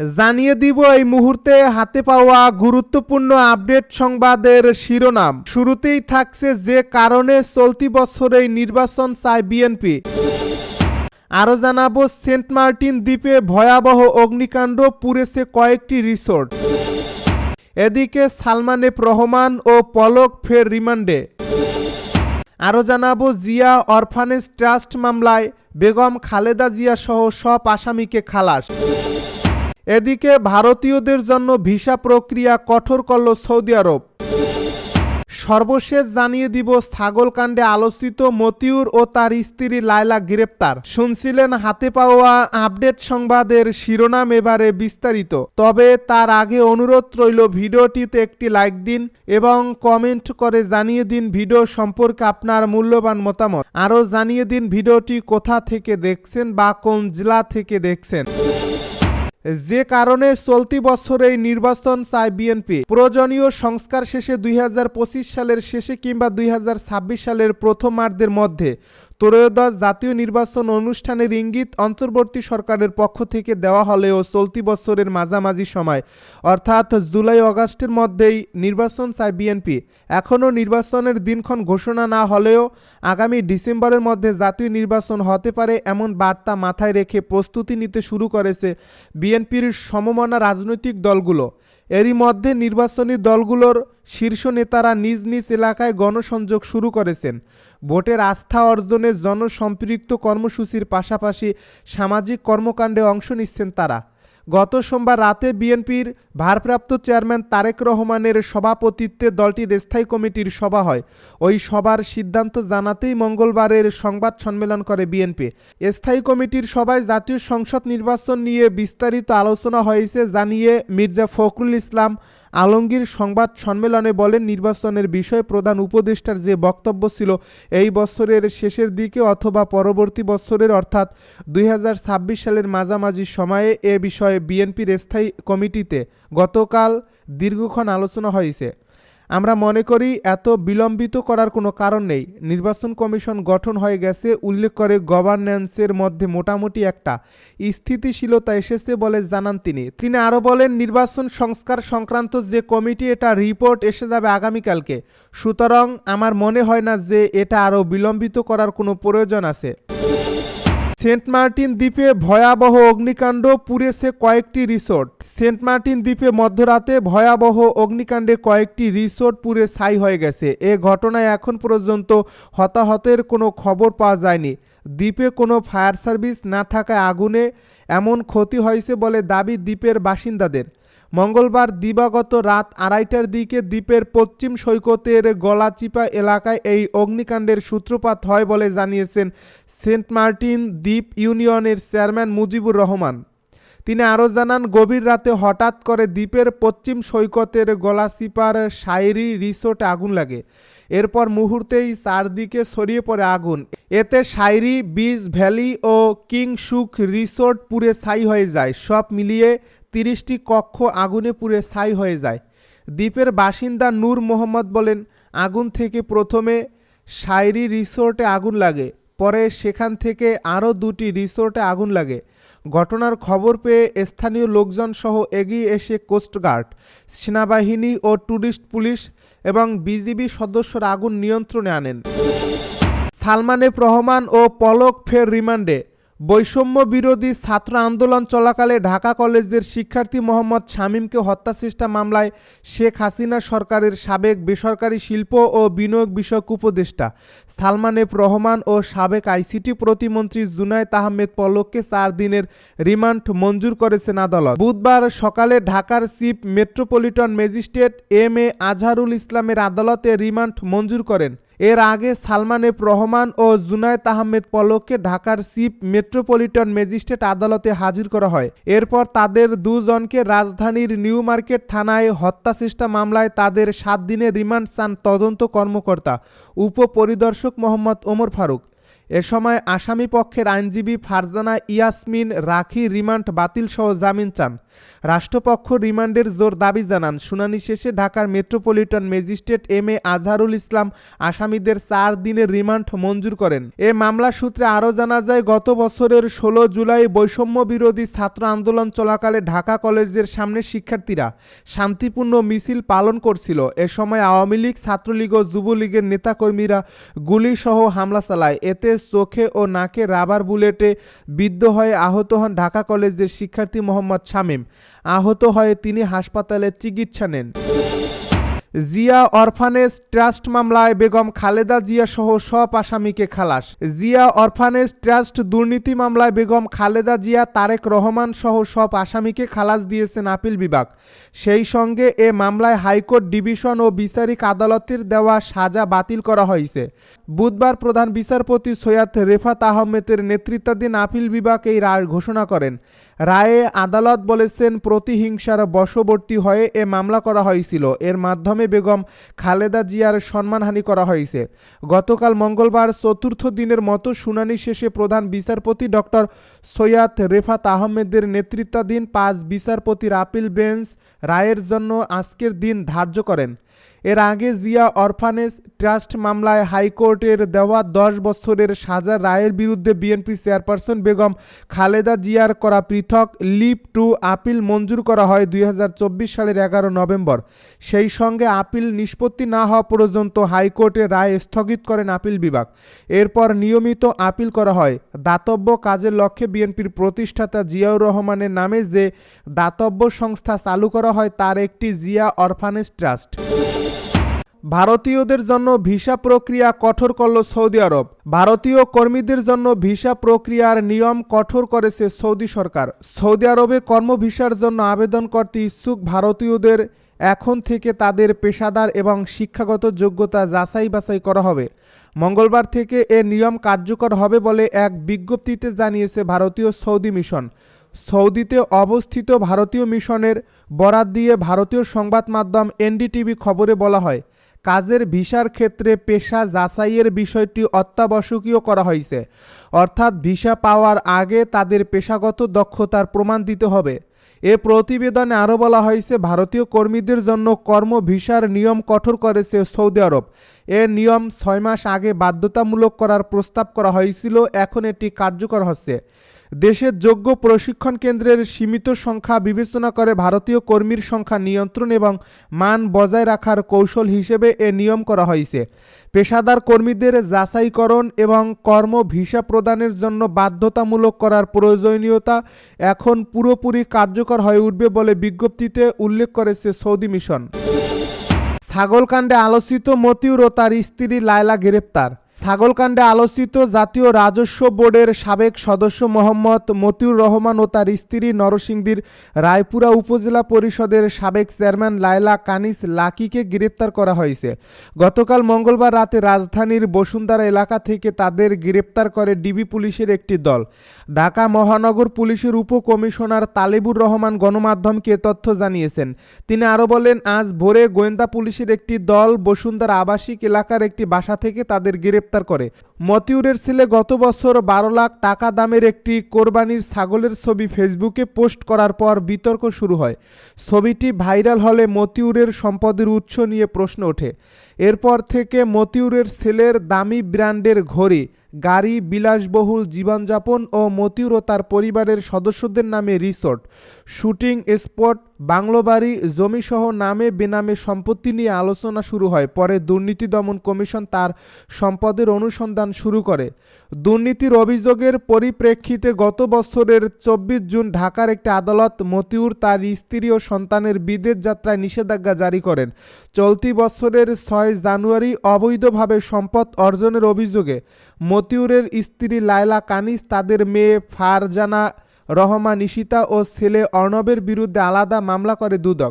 জানিয়ে দিব এই মুহূর্তে হাতে পাওয়া গুরুত্বপূর্ণ আপডেট সংবাদের শিরোনাম। শুরুতেই থাকছে যে কারণে চলতি বছরেই নির্বাচন চায় বিএনপি। আরও জানাব, সেন্ট মার্টিন দ্বীপে ভয়াবহ অগ্নিকাণ্ড পুড়েছে কয়েকটি রিসোর্ট। এদিকে সালমান এফ রহমান ও পলক ফের রিমান্ডে। আরও জানাব, জিয়া অরফানেজ ট্রাস্ট মামলায় বেগম খালেদা জিয়া সহ সব আসামিকে খালাস। এদিকে ভারতীয়দের জন্য ভিসা প্রক্রিয়া কঠোর করল সৌদি আরব। সর্বশেষ জানিয়ে দিব, ছাগলকাণ্ডে আলোচিত মতিউর ও তার স্ত্রী লায়লা গ্রেপ্তার। শুনছিলেন হাতে পাওয়া আপডেট সংবাদের শিরোনাম এবারে বিস্তারিত। তবে তার আগে অনুরোধ রইল, ভিডিওটিতে একটি লাইক দিন এবং কমেন্ট করে জানিয়ে দিন ভিডিও সম্পর্কে আপনার মূল্যবান মতামত। আরও জানিয়ে দিন ভিডিওটি কোথা থেকে দেখছেন বা কোন জেলা থেকে দেখছেন। যে কারণে চলতি বছরেই নির্বাচন চায় বিএনপি। প্রয়োজনীয় সংস্কার শেষে দুই হাজার পঁচিশ সালের শেষে কিংবা দুই হাজার ছাব্বিশ সালের প্রথমার্ধের মধ্যে ত্রয়োদশ জাতীয় নির্বাচন অনুষ্ঠানের ইঙ্গিত অন্তর্বর্তী সরকারের পক্ষ থেকে দেওয়া হলেও চলতি বছরের মাঝামাঝি সময়, অর্থাৎ জুলাই, অগাস্টের মধ্যেই নির্বাচন চায় বিএনপি। এখনও নির্বাচনের দিনক্ষণ ঘোষণা না হলেও আগামী ডিসেম্বরের মধ্যে জাতীয় নির্বাচন হতে পারে এমন বার্তা মাথায় রেখে প্রস্তুতি নিতে শুরু করেছে বিএনপির সমমনা রাজনৈতিক দলগুলো। এরই মধ্যে নির্বাচনী দলগুলোর শীর্ষ নেতারা নিজ নিজ এলাকায় গণসংযোগ শুরু করেছেন। ভোটের আস্থা অর্জনে জনসম্পৃক্ত কর্মসূচির পাশাপাশি সামাজিক কর্মকাণ্ডে অংশ নিচ্ছেন তারা। গত সোমবার রাতে বিএনপির ভারপ্রাপ্ত চেয়ারম্যান তারেক রহমানের সভাপতিত্বে দলটির স্থায়ী কমিটির সভা হয়। ওই সভার সিদ্ধান্ত জানাতেই মঙ্গলবারের সংবাদ সম্মেলন করে বিএনপি। স্থায়ী কমিটির সভায় জাতীয় সংসদ নির্বাচন নিয়ে বিস্তারিত আলোচনা হয়েছে, জানিয়ে মির্জা ফখরুল ইসলাম আলমগীর সংবাদ সম্মেলনে বলেন, নির্বাচনের বিষয়ে প্রধান উপদেষ্টার যে বক্তব্য ছিল, এই বছরের শেষের দিকে অথবা পরবর্তী বছরের অর্থাৎ দুই হাজার ছাব্বিশ সালের মাঝামাঝি সময়ে এ বিষয়ে বিএনপির স্থায়ী কমিটিতে গতকাল দীর্ঘক্ষণ আলোচনা হয়েছে। আমরা মনে করি এত বিলম্বিত করার কোনো কারণ নেই। নির্বাচন কমিশন গঠন হয়ে গেছে, উল্লেখ করে গভর্নেন্সের মধ্যে মোটামুটি একটা স্থিতিশীলতা এসেছে বলে জানান তিনি। তিনি আরও বলেন, নির্বাচন সংস্কার সংক্রান্ত যে কমিটি, এটা রিপোর্ট এসে যাবে আগামীকালকে। সুতরাং আমার মনে হয় না যে এটা আরও বিলম্বিত করার কোনো প্রয়োজন আছে। সেন্ট মার্টিন দ্বীপে ভয়াবহ অগ্নিকাণ্ড পুড়েছে কয়েকটি রিসোর্ট। সেন্ট মার্টিন দ্বীপে মধ্যরাতে ভয়াবহ অগ্নিকাণ্ডে কয়েকটি রিসোর্ট পুড়ে ছাই হয়ে গেছে। এ ঘটনায় এখন পর্যন্ত হতাহতের কোনো খবর পাওয়া যায়নি। দ্বীপে কোনো ফায়ার সার্ভিস না থাকায় আগুনে এমন ক্ষতি হয়েছে বলে দাবি দ্বীপের বাসিন্দাদের। মঙ্গলবার দিবাগত রাত আড়াইটার দিকে দ্বীপের পশ্চিম সৈকতের গলাচিপা এলাকায় এই অগ্নিকাণ্ডের সূত্রপাত হয় বলে জানিয়েছেন সেন্ট মার্টিন দ্বীপ ইউনিয়নের চেয়ারম্যান মুজিবুর রহমান। তিনি আরও জানান, গভীর রাতে হঠাৎ করে দ্বীপের পশ্চিম সৈকতের গলাসিপার শায়েরি রিসোর্টে আগুন লাগে। এরপর মুহূর্তেই চারদিকে ছড়িয়ে পড়ে আগুন। এতে শাইরি, বিচ ভ্যালি ও কিং সুখ রিসোর্ট পুড়ে ছাই হয়ে যায়। সব মিলিয়ে তিরিশটি কক্ষ আগুনে পুড়ে ছাই হয়ে যায়। দ্বীপের বাসিন্দা নূর মোহাম্মদ বলেন, আগুন থেকে প্রথমে শাইরি রিসোর্টে আগুন লাগে। পরে সেখান থেকে আরও দুটি রিসোর্টে আগুন লাগে। ঘটনার খবর পেয়ে স্থানীয় লোকজন সহ এগিয়ে এসে কোস্টগার্ড সেনাবাহিনী ও ট্যুরিস্ট পুলিশ এবং বিজিবি সদস্যরা আগুন নিয়ন্ত্রণে আনেন। সালমানে রহমান ও পলক ফের রিমান্ডে। বৈষম্য বিরোধী ছাত্র আন্দোলন চলাকালে ঢাকা কলেজের শিক্ষার্থী মোহাম্মদ শামীমকে হত্যাচেষ্টা মামলায় শেখ হাসিনা সরকারের সাবেক বেসরকারি শিল্প ও বিনিয়োগ বিষয়ক উপদেষ্টা সালমান রহমান ও সাবেক আইসিটি প্রতিমন্ত্রী জুনায়েদ আহমেদ পলককে চার দিনের রিমান্ড মঞ্জুর করেছেন আদালত। বুধবার সকালে ঢাকার chief metropolitan magistrate M A Azharul ইসলামের আদালতে রিমান্ড মঞ্জুর করেন। এর আগে সালমান এফ রহমান ও জুনায়েদ আহমেদ পলককে ঢাকার চিফ মেট্রোপলিটন ম্যাজিস্ট্রেট আদালতে হাজির করা হয়। এরপর তাদের দুজনকে রাজধানীর নিউ মার্কেট থানায় হত্যাচেষ্টা মামলায় তাদের সাত দিনের রিমান্ড চান তদন্ত কর্মকর্তা, উপপরিদর্শক মোহাম্মদ ওমর ফারুক। এ সময় আসামি পক্ষের আইনজীবী ফারজানা ইয়াসমিন রাখি রিমান্ড বাতিল সহ জামিন চান। রাষ্ট্রপক্ষ রিমান্ডের জোর দাবি জানান। শুনানি শেষে ঢাকার metropolitan magistrate M A Azharul Islam আসামিদের চার দিনের রিমান্ড মঞ্জুর করেন। এ মামলা সূত্রে আরও জানা যায়, গত বছরের ষোলো জুলাই বৈষম্য বিরোধী ছাত্র আন্দোলন চলাকালে ঢাকা কলেজের সামনে শিক্ষার্থীরা শান্তিপূর্ণ মিছিল পালন করছিল। এ সময় আওয়ামী লীগ, ছাত্রলীগ ও যুবলীগের নেতাকর্মীরা গুলিসহ হামলা চালায়। এতে চোখে ও নাকে রাবার বুলেটে বিদ্ধ হয়ে আহত হন ঢাকা কলেজের শিক্ষার্থী মোহাম্মদ শামীম। আহত হয়ে তিনি হাসপাতালে চিকিৎসা নেন। জিয়া অরফানেজ ট্রাস্ট মামলায় বেগম খালেদা জিয়া সহ সব আসামিকে খালাস। জিয়া অরফানেজ ট্রাস্ট দুর্নীতি মামলায় বেগম খালেদা জিয়া, তারেক রহমান সহ সব আসামিকে খালাস দিয়েছেন আপিল বিভাগ। সেই সঙ্গে এ মামলায় হাইকোর্ট ডিভিশন ও বিচারিক আদালতের দেওয়া সাজা বাতিল করা হয়েছে। বুধবার প্রধান বিচারপতি সৈয়দ রেফাত আহমেদের নেতৃত্বাধীন আপিল বিভাগ এই রায় ঘোষণা করেন। রায়ে আদালত বলেছেন, প্রতিহিংসার বশবর্তী হয়ে এ মামলা করা হয়েছিল। এর মাধ্যমে বেগম খালেদা জিয়ার সম্মানহানি করা হয়েছে। গতকাল মঙ্গলবার চতুর্থ দিনের মতো শুনানি শেষে প্রধান বিচারপতি ডক্টর সৈয়দ রেফাত আহমেদের নেতৃত্বাধীন পাঁচ বিচারপতির আপিল বেঞ্চ রায়ের জন্য আজকের দিন ধার্য করেন। এর আগে জিয়া অরফানেজ ট্রাস্ট মামলায় হাইকোর্টের দেওয়া দশ বছরের সাজা রায়ের বিরুদ্ধে বিএনপি চেয়ারপারসন বেগম খালেদা জিয়ার করা পৃথক লিপ টু আপিল মঞ্জুর করা হয় দুই হাজার চব্বিশ সালের এগারো নভেম্বর। সেই সঙ্গে আপিল নিষ্পত্তি না হওয়া পর্যন্ত হাইকোর্টে রায় স্থগিত করেন আপিল বিভাগ। এরপর নিয়মিত আপিল করা হয়। দাতব্য কাজের লক্ষ্যে বিএনপির প্রতিষ্ঠাতা জিয়াউর রহমানের নামে যে দাতব্য সংস্থা চালু করা হয় তার একটি জিয়া অরফানেজ ট্রাস্ট। ভারতীয়দের জন্য ভিসা প্রক্রিয়া কঠোর করল সৌদি আরব। ভারতীয় কর্মীদের জন্য ভিসা প্রক্রিয়ার নিয়ম কঠোর করেছে সৌদি সরকার। সৌদি আরবে কর্ম ভিসার জন্য আবেদন করতে ইচ্ছুক ভারতীয়দের এখন থেকে তাদের পেশাদার এবং শিক্ষাগত যোগ্যতা যাচাই বাছাই করা হবে। মঙ্গলবার থেকে এ নিয়ম কার্যকর হবে বলে এক বিজ্ঞপ্তিতে জানিয়েছে ভারতীয় সৌদি মিশন। সৌদিতে অবস্থিত ভারতীয় মিশনের বরাত দিয়ে ভারতীয় সংবাদ মাধ্যম এনডিটিভি খবরে বলা হয় কাজের ভিসার ক্ষেত্রে পেশা যাচাইয়ের বিষয়টি অত্যাবশ্যকীয় করা হয়েছে। অর্থাৎ ভিসা পাওয়ার আগে তাদের পেশাগত দক্ষতার প্রমাণ দিতে হবে। এ প্রতিবেদনে আরও বলা হয়েছে, ভারতীয় কর্মীদের জন্য কর্ম ভিসার নিয়ম কঠোর করেছে সৌদি আরব। এ নিয়ম ছয় মাস আগে বাধ্যতামূলক করার প্রস্তাব করা হয়েছিল, এখন এটি কার্যকর হচ্ছে। দেশের যোগ্য প্রশিক্ষণ কেন্দ্রের সীমিত সংখ্যা বিবেচনা করে ভারতীয় কর্মীর সংখ্যা নিয়ন্ত্রণ এবং মান বজায় রাখার কৌশল হিসেবে এ নিয়ম করা হয়েছে। পেশাদার কর্মীদের যাচাইকরণ এবং কর্ম ভিসা প্রদানের জন্য বাধ্যতামূলক করার প্রয়োজনীয়তা এখন পুরোপুরি কার্যকর হয়ে উঠবে বলে বিজ্ঞপ্তিতে উল্লেখ করেছে সৌদি মিশন। ছাগলকাণ্ডে আলোচিত মতিউর ও তার স্ত্রী লায়লা গ্রেপ্তার। ছাগলকাণ্ডে আলোচিত জাতীয় রাজস্ব বোর্ডের সাবেক সদস্য মোহাম্মদ মতিউর রহমান ও তার স্ত্রী নরসিংদীর রায়পুরা উপজেলা পরিষদের সাবেক চেয়ারম্যান লায়লা কানিস লাকিকে গ্রেপ্তার করা হয়েছে। গতকাল মঙ্গলবার রাতে রাজধানীর বসুন্ধরা এলাকা থেকে তাদের গ্রেপ্তার করে ডিবি পুলিশের একটি দল। ঢাকা মহানগর পুলিশের উপকমিশনার তালেবুর রহমান গণমাধ্যমকে তথ্য জানিয়েছেন। তিনি আরও বলেন, আজ ভোরে গোয়েন্দা পুলিশের একটি দল বসুন্ধরা আবাসিক এলাকার একটি বাসা থেকে তাদের গ্রেপ্তার করে। মতিউরের ছেলে গত বছর বারো লাখ টাকা দামের একটি কোরবানির ছাগলের ছবি ফেসবুকে পোস্ট করার পর বিতর্ক শুরু হয়। ছবিটি ভাইরাল হলে মতিউরের সম্পদের উৎস নিয়ে প্রশ্ন ওঠে। এরপর থেকে মতিউরের ছেলের দামি ব্র্যান্ডের ঘড়ি, গাড়ি, বিলাসবহুল জীবনযাপন ও মতিউর ও তার পরিবারের সদস্যদের নামে রিসোর্ট, শুটিং স্পট বাংলো বাড়ি জমিসহ নামে বেনামে সম্পত্তি নিয়ে আলোচনা শুরু হয়। পরে দুর্নীতি দমন কমিশন তার সম্পদের অনুসন্ধান শুরু করে। দুর্নীতির অভিযোগের পরিপ্রেক্ষিতে গত বছরের চব্বিশ জুন ঢাকার একটি আদালত মতিউর তার স্ত্রী ও সন্তানের বিদেশ যাত্রায় নিষেধাজ্ঞা জারি করেন। চলতি বছরের ছয় জানুয়ারি অবৈধভাবে সম্পদ অর্জনের অভিযোগে মতিউরের স্ত্রী লায়লা কানিস, তাদের মেয়ে ফারজানা রহমান ইশিতা ও ছেলে অর্ণবের বিরুদ্ধে আলাদা মামলা করে দুদক।